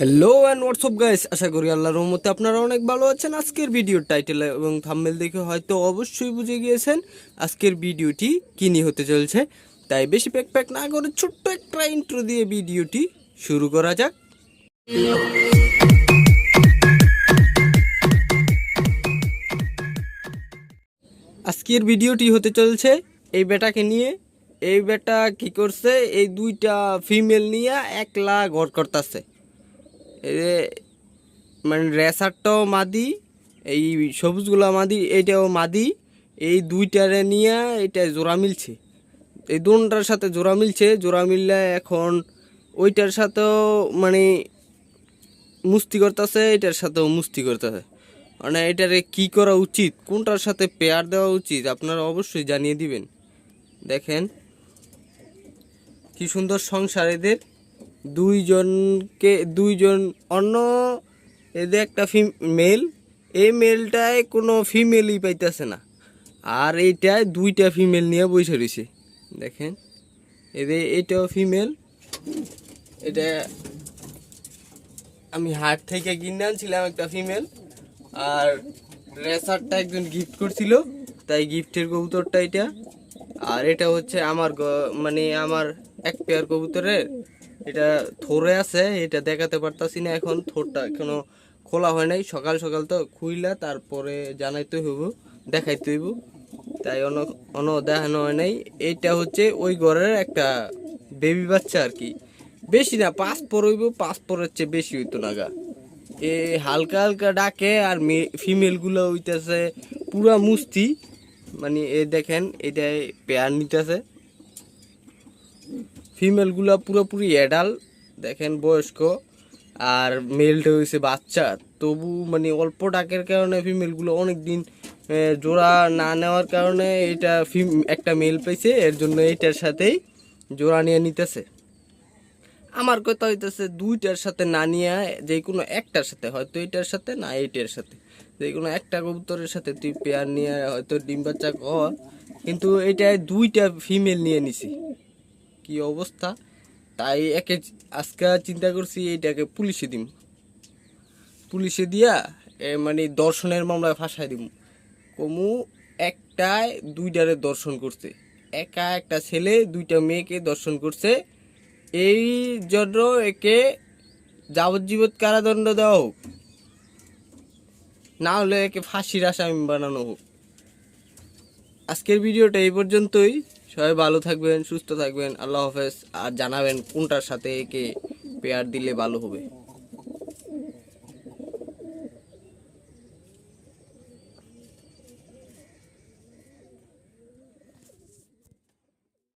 Hello and WhatsApp guys আশা করি আল্লাহর রহমতে আপনারা অনেক ভালো আছেন। আজকের ভিডিওর টাইটেল এবং থাম্বনেল দেখে হয়তো অবশ্যই বুঝে গিয়েছেন আজকের ভিডিওটি কী নিয়ে হতে চলছে। তাই বেশি প্যাক প্যাক না করে ছোট্ট একটা ইন্ট্রো দিয়ে ভিডিওটি শুরু করা যাক। আজকের ভিডিওটি হতে চলছে এই বেটাকে নিয়ে। এই বেটা কি করছে? এই দুইটা ফিমেল নিয়ে একলা ঘর করতেছে। মানে রেসারটাও মাদি, এই সবুজগুলা মাদি, এইটাও মাদি, এই দুইটারে নিয়ে এটা জোড়া মিলছে। এই দুটার সাথে জোড়া মিলছে, জোড়া মিললে এখন ওইটার সাথেও মানে মুস্তি করতেছে, এটার সাথেও মুস্তি করতেছে। মানে এটারে কি করা উচিত, কোনটার সাথে পেয়ার দেওয়া উচিত, আপনারা অবশ্যই জানিয়ে দিবেন। দেখেন, কি সুন্দর সংসার এদের। দুইজনকে, দুইজন অন্য এদের একটা মেল, এই মেলটায় কোনো ফিমেলই পাইতেছে না। আর এইটায় দুইটা ফিমেল নিয়ে বসে রয়েছে। দেখেন এদের এইটাও ফিমেল, এটা আমি হাট থেকে কিনে আনছিলাম একটা ফিমেল, আর রেসারটা একজন গিফট করছিল, তাই গিফটের কবুতরটা এটা। আর এটা হচ্ছে আমার মানে আমার এক পেয়ার কবুতরের এটা থরে আছে, এটা দেখাতে পারতাছি না এখন, থোরটা এখনও খোলা হয় নাই। সকাল সকাল তো খুইলা, তারপরে জানাইতে হইব, দেখাইতে হইব। তাই অন্য অন দেখানো হয় নাই। এইটা হচ্ছে ওই ঘরের একটা বেবি বাচ্চা আর কি। বেশি না, পাঁচ পর হইব পরের চেয়ে বেশি হইতো না গা। এ হালকা হালকা ডাকে আর ফিমেলগুলো হইতেছে, পুরা মুস্তি মানে এ দেখেন এটাই পেয়ার নিতেছে। ফিমেলগুলো পুরোপুরি অ্যাডাল দেখেন বয়স্ক, আর মেলটা হয়েছে বাচ্চা। তবু মানে অল্প ডাকের কারণে ফিমেলগুলো অনেক দিন জোড়া না নেওয়ার কারণে এটা ফিম একটা মেল পেয়েছে এর জন্য এইটার সাথেই জোড়া নিয়ে নিতেছে। আমার কথা হইতেছে দুইটার সাথে না নিয়ে যে কোনো একটার সাথে, হয়তো এইটার সাথে না এইটার সাথে। যে কোনো একটা কবুতরের সাথে তুই পেয়ার নিয়ে হয়তো ডিম বাচ্চা কর, কিন্তু এটায় দুইটা ফিমেল নিয়ে নিছি। কি অবস্থা? তাই একে আজকে চিন্তা করছি এইটাকে পুলিশে দিম। পুলিশে দিয়া, এ মানে দর্শনের মামলায় ফাঁসাই দিম। কমু একটায় দুইটারে দর্শন করছে। একা একটা ছেলে, দুইটা মেয়েকে দর্শন করছে। এই জন্য একে যাবজ্জীবত কারাদণ্ড দেওয়া হোক। না হলে একে ফাঁসির আসামি বানানো হোক। আজকের ভিডিওটা এই পর্যন্তই। সবাই ভালো থাকবেন, সুস্থ থাকবেন, আল্লাহ হাফেজ। আর জানাবেন কোনটার সাথে একে পেয়ার দিলে ভালো হবে।